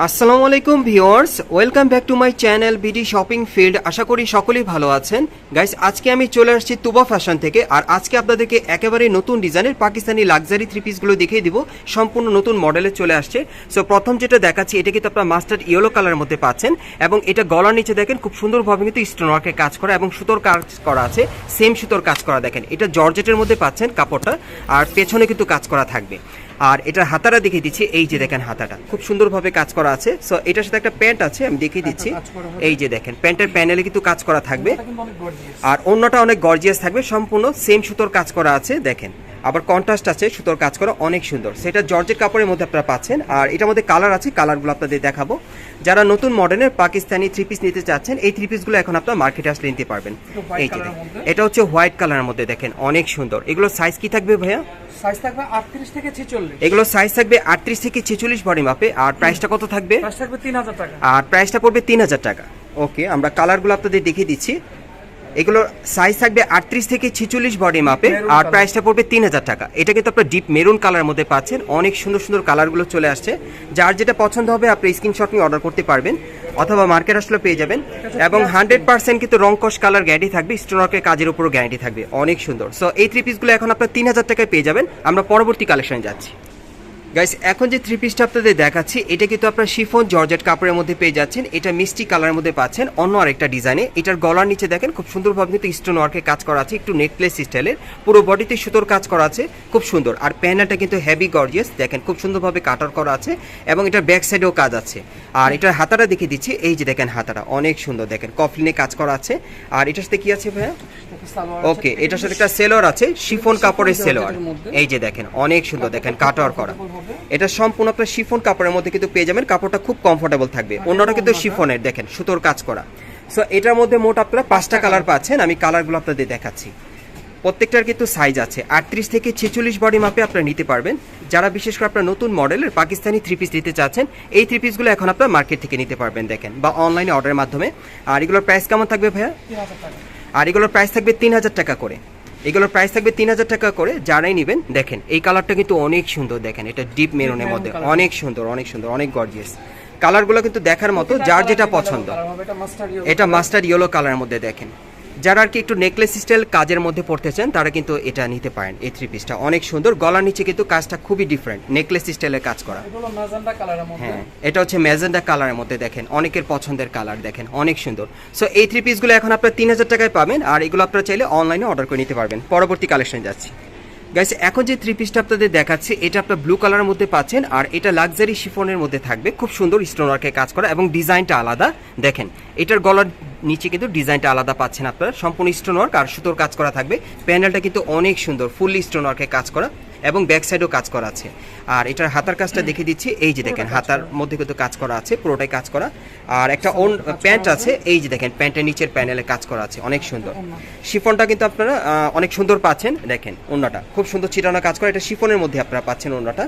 আসসালামু আলাইকুম viewers, welcome back to my channel BD shopping field. আশা করি সকলেই ভালো আছেন। গাইস, আজকে আমি চলে আসছি তুবা ফ্যাশন থেকে, আর আজকে আপনাদেরকে একেবারে নতুন ডিজাইনের পাকিস্তানি লাক্সারি থ্রি পিসগুলো দেখিয়ে দিব। সম্পূর্ণ নতুন মডেলে চলে আসছে। সো প্রথম যেটা দেখাচ্ছি, এটা কিন্তু আপনার মাস্টার্ড ইয়েলো কালারের মধ্যে পাচ্ছেন, এবং এটা গলার নিচে দেখেন, খুব সুন্দরভাবে কিন্তু স্টোন ওয়ার্কের কাজ করা, এবং সুতোর কাজ করা আছে সেম সুতোর কাজ করা দেখেন। এটা জর্জেটের মধ্যে পাচ্ছেন কাপড়টা, আর পেছনে কিন্তু কাজ করা থাকবে। আর এটার হাতাটা দেখিয়ে দিচ্ছি এই যে দেখেন হাতাটা। খুব সুন্দরভাবে কাজ করা আছে। সো এটার সাথে একটা প্যান্ট আছে আমি দেখিয়ে দিচ্ছি। এই যে দেখেন প্যান্টের প্যানেলে কিন্তু কাজ করা থাকবে। আর অন্যটা অনেক গর্জিয়াস থাকবে সম্পূর্ণ সেম সুতোর কাজ করা আছে দেখেন। আবার কন্ট্রাস্ট আছে সুতোর কাজ করা অনেক সুন্দর। সেটা জর্জের কাপড়ের মধ্যে আপনারা পাচ্ছেন আর এটার মধ্যে কালার আছে কালারগুলো আপনাদের দেখাবো। যারা নতুন মডেলের পাকিস্তানি থ্রি পিস নিতে চাচ্ছেন এই থ্রি পিসগুলো এখন আপনার মার্কেটে আসলে নিতে পারবেন। এই যে। এটা হচ্ছে হোয়াইট কালারের মধ্যে দেখেন অনেক সুন্দর। এগুলো সাইজ কি থাকবে ভাইয়া? সাইজ থাকবে আটত্রিশ থেকে ছেচল্লিশ। এগুলো সাইজ থাকবে আটত্রিশ থেকে ছেচল্লিশ বডি মাপে আর প্রাইসটা কত থাকবে? প্রাইস টাকা। আর প্রাইসটা পড়বে তিন হাজার টাকা। ওকে আমরা কালারগুলো আপনাদের দেখিয়ে দিচ্ছি। এগুলো সাইজ থাকবে আটত্রিশ থেকে ছিচল্লিশ বডি মাপে আর প্রাইসটা পড়বে তিন হাজার টাকা। এটা কিন্তু আপনার ডিপ মেরুন কালার মধ্যে পাচ্ছেন। অনেক সুন্দর সুন্দর কালারগুলো চলে আসছে। যার যেটা পছন্দ হবে আপনি স্ক্রিনশট নিয়ে অর্ডার করতে পারবেন অথবা মার্কেট আসলে পেয়ে যাবেন। এবং হান্ড্রেড পার্সেন্ট কিন্তু রংকশ কালার গ্যারান্টি থাকবে স্টোনওয়ার্কের কাজের উপরও গ্যারান্টি থাকবে। অনেক সুন্দর। সো এই থ্রি পিসগুলো এখন আপনার তিন হাজার টাকায় পেয়ে যাবেন। আমরা পরবর্তী কালেকশনে যাচ্ছি। গাইস এখন যে থ্রি পিসটা আপনাদের দেখাচ্ছি, এটা কিন্তু আপনার শিফন জর্জেট কাপড়ের মধ্যে পেয়ে যাচ্ছেন। এটা মিষ্টি কালারের মধ্যে পাচ্ছেন, অন্য আরেকটা ডিজাইনে। এটার গলার নিচে দেখেন, খুব সুন্দরভাবে কিন্তু স্টোন ওয়ার্কের কাজ করা আছে, একটু নেকলেস স্টাইলের পুরো বডিতে সুতোর কাজ করা আছে, খুব সুন্দর। আর প্যানাটা কিন্তু হেভি গর্জিয়াস দেখেন, খুব সুন্দরভাবে কাটার করা আছে এবং এটার ব্যাক সাইডেও কাজ আছে। আর এটার হাতাটা দেখিয়ে দিচ্ছি, এই যে দেখেন হাতাটা, অনেক সুন্দর, দেখেন, কফলিনে কাজ করা আছে। আর এটার সাথে কি আছে ভাইয়া? ওকে এটার সাথে একটা সেলোয়ার আছে শিফন কাপড়ের সেলোয়ার এই যে দেখেন অনেক সুন্দর দেখেন কাটার করা। এটা সম্পূর্ণ আপনার শিফন কাপড়ের মধ্যে কিন্তু পেয়ে যাবেন কাপড়টা খুব কমফোর্টেবল থাকবে। অন্যটা কিন্তু শিফনের দেখেন সুতোর কাজ করা। সো এটার মধ্যে মোট আপনারা পাঁচটা কালার পাচ্ছেন আমি কালারগুলো আপনাদের দেখাচ্ছি। প্রত্যেকটার কিন্তু সাইজ আছে আটত্রিশ থেকে ছেচল্লিশ বডি মাপে আপনারা নিতে পারবেন। যারা বিশেষ করে আপনার নতুন মডেলের পাকিস্তানি থ্রি পিস নিতে চাচ্ছেন এই থ্রি পিসগুলো এখন আপনার মার্কেট থেকে নিতে পারবেন দেখেন বা অনলাইনে অর্ডারের মাধ্যমে। আর এগুলোর প্রাইস কেমন থাকবে ভাইয়া? আর এগুলোর প্রাইস থাকবে তিন হাজার টাকা করে। এগুলোর প্রাইস থাকবে তিন হাজার টাকা করে যারাই নেবেন দেখেন এই কালারটা কিন্তু অনেক সুন্দর দেখেন এটা ডিপ মেরুনের মধ্যে। অনেক সুন্দর অনেক সুন্দর অনেক গর্জিয়াস কালারগুলো কিন্তু দেখার মতো যার যেটা পছন্দ। এটা মাস্টার ইয়েলো কালারের মধ্যে দেখেন। যারা আর কি একটু নেকলেস স্টাইল কাজের মধ্যে পড়তে চান তারা কিন্তু এটা নিতে পারেন এই থ্রি পিসটা অনেক সুন্দর। গলার নিচে কিন্তু কাজটা খুবই ডিফারেন্ট নেকলেস স্টাইলের কাজ করা। হ্যাঁ এটা হচ্ছে ম্যাজেন্ডা কালারের মধ্যে দেখেন অনেকের পছন্দের কালার দেখেন অনেক সুন্দর। সো এই থ্রি পিসগুলো এখন আপনার তিন হাজার টাকায় পাবেন আর এগুলো আপনারা চাইলে অনলাইনে অর্ডার করে নিতে পারবেন। পরবর্তী কালেকশন যাচ্ছি। গাইস এখন যে থ্রি পিসটা আপনাদের দেখাচ্ছি এটা আপনার ব্লু কালারের মধ্যে পাচ্ছেন আর এটা লাক্সারি শিফনের মধ্যে থাকবে। খুব সুন্দর স্টোন ওয়ার্কের কাজ করা এবং ডিজাইনটা আলাদা। দেখেন এটার গলার নিচে কিন্তু ডিজাইনটা আলাদা পাচ্ছেন আপনারা। সম্পূর্ণ স্টোন ওয়ার্ক আর সুতোর কাজ করা থাকবে। প্যানেলটা কিন্তু অনেক সুন্দর ফুল স্টোন ওয়ার্কে কাজ করা। এবং ব্যাক সাইডেও কাজ করা আছে। আর এটার হাতার কাজটা দেখে দিচ্ছি। এই যে দেখেন হাতার মধ্যে কিন্তু কাজ করা আছে পুরোটাই কাজ করা। আর একটা ওন প্যান্ট আছে এই যে দেখেন প্যান্টের নিচের প্যানেলে কাজ করা আছে অনেক সুন্দর। শিফনটা কিন্তু আপনারা অনেক সুন্দর পাচ্ছেন। দেখেন অন্যটা খুব সুন্দর চিটানো কাজ করা। এটা শিফনের মধ্যে আপনারা পাচ্ছেন অন্যটা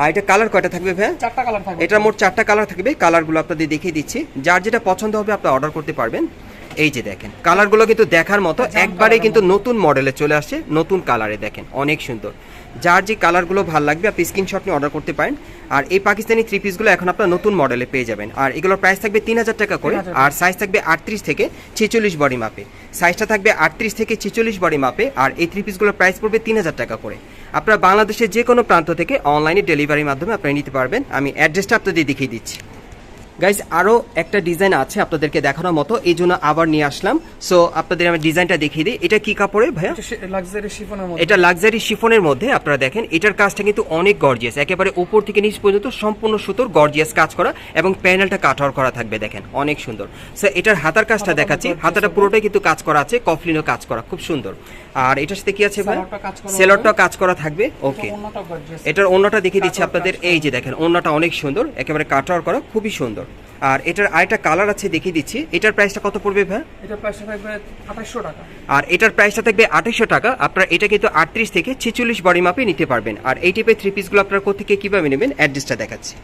আর এটা কালার কয়টা থাকবে ভাই চারটা কালার থাকবে। এটা মোট চারটা কালার থাকবে। কালারগুলো আপনাদের দেখিয়ে দিচ্ছি। যার যেটা পছন্দ হবে আপনি অর্ডার করতে পারবেন। এই যে দেখেন কালারগুলো কিন্তু দেখার মতো একবারে কিন্তু নতুন মডেলে চলে আসছে নতুন কালারে দেখেন অনেক সুন্দর। যার যে কালারগুলো ভালো লাগবে আপনি স্ক্রিনশট নিয়ে অর্ডার করতে পারেন। আর এই পাকিস্তানি থ্রি পিসগুলো এখন আপনার নতুন মডেলে পেয়ে যাবেন। আর এগুলোর প্রাইস থাকবে তিন হাজার টাকা করে আর সাইজ থাকবে আটত্রিশ থেকে ছেচল্লিশ বডি মাপে সাইজটা থাকবে আটত্রিশ থেকে ছেচল্লিশ বডি মাপে আর এই থ্রি পিসগুলোর প্রাইস পড়বে তিন হাজার টাকা করে। আপনারা বাংলাদেশের যে কোনো প্রান্ত থেকে অনলাইনে ডেলিভারির মাধ্যমে আপনারা নিতে পারবেন। আমি অ্যাড্রেসটা আপনাদের দেখিয়ে দিচ্ছি। গাইজ আরও একটা ডিজাইন আছে আপনাদেরকে দেখানোর মতো। এই জন্য আবার নিয়ে আসলাম। সো আপনাদের আমি ডিজাইনটা দেখিয়ে দিই। এটা কি কাপড়ে ভাইয়া? লাক্সারি শিফনের মধ্যে। এটা লাক্সারি শিফনের মধ্যে আপনারা দেখেন এটার কাজটা কিন্তু অনেক গর্জিয়াস একেবারে উপর থেকে নিচ পর্যন্ত সম্পূর্ণ সুতোর গর্জিয়াস কাজ করা এবং প্যানেলটা কাটার করা থাকবে দেখেন অনেক সুন্দর। সো এটার হাতার কাজটা দেখাচ্ছি। হাতাটা পুরোটাই কিন্তু কাজ করা আছে কফলিনও কাজ করা খুব সুন্দর। আর এটার সাথে কি আছে ভাই কাজ করা সেলরটা কাজ করা থাকবে ওকে এটার অন্যটা দেখিয়ে দিচ্ছি আপনাদের এই যে দেখেন অন্যটা অনেক সুন্দর একেবারে কাটার করা খুবই সুন্দর। আর এটার আরেকটা কালার আছে দেখিয়ে দিচ্ছি। এটার প্রাইসটা কত পড়বে ভাই? এটা প্রাইস থাকবে আঠাশশো টাকা। আর এটার প্রাইসটা থাকবে আঠাশশো টাকা। আপনারা এটা কিন্তু আটত্রিশ থেকে ছেচল্লিশ বডি মাপে নিতে পারবেন। আর এই টাইপের থ্রি পিসগুলো আপনারা কোথেকে কীভাবে নেবেন অ্যাড্রেসটা দেখাচ্ছি।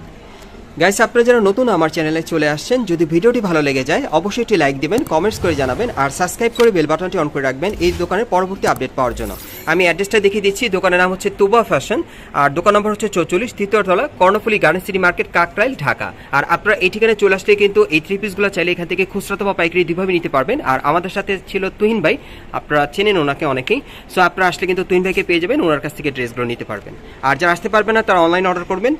গাইস আপনারা যারা নতুন আমার চ্যানেলে চলে আসছেন যদি ভিডিওটি ভালো লেগে যায় অবশ্যই একটি লাইক দিবেন কমেন্টস করে জানাবেন আর সাবস্ক্রাইব করে বেল বাটনটি অন করে রাখবেন এই দোকানের পরবর্তী আপডেট পাওয়ার জন্য। আমি অ্যাড্রেসটা দেখিয়ে দিচ্ছি। দোকানের নাম হচ্ছে তুবা ফ্যাশন আর দোকান নম্বর হচ্ছে চৌচল্লিশ তৃতীয়তলা Karnaphuli garden city market, Kakrail, Dhaka. আর আপনারা এই ঠিকানায় চলে আসলে কিন্তু এই থ্রি পিসগুলো চাইলে এখান থেকে খুচরা বা পাইকারি দুভাবে নিতে পারবেন। আর আমাদের সাথে ছিল তুহিন ভাই, আপনারা চেনেন ওনাকে অনেকেই। সো আপনারা আসলে কিন্তু তুহিন ভাইকে পেয়ে যাবেন, ওনার কাছ থেকে ড্রেসগুলো নিতে পারবেন। আর যারা আসতে পারবেন না, তারা অনলাইন অর্ডার করবেন।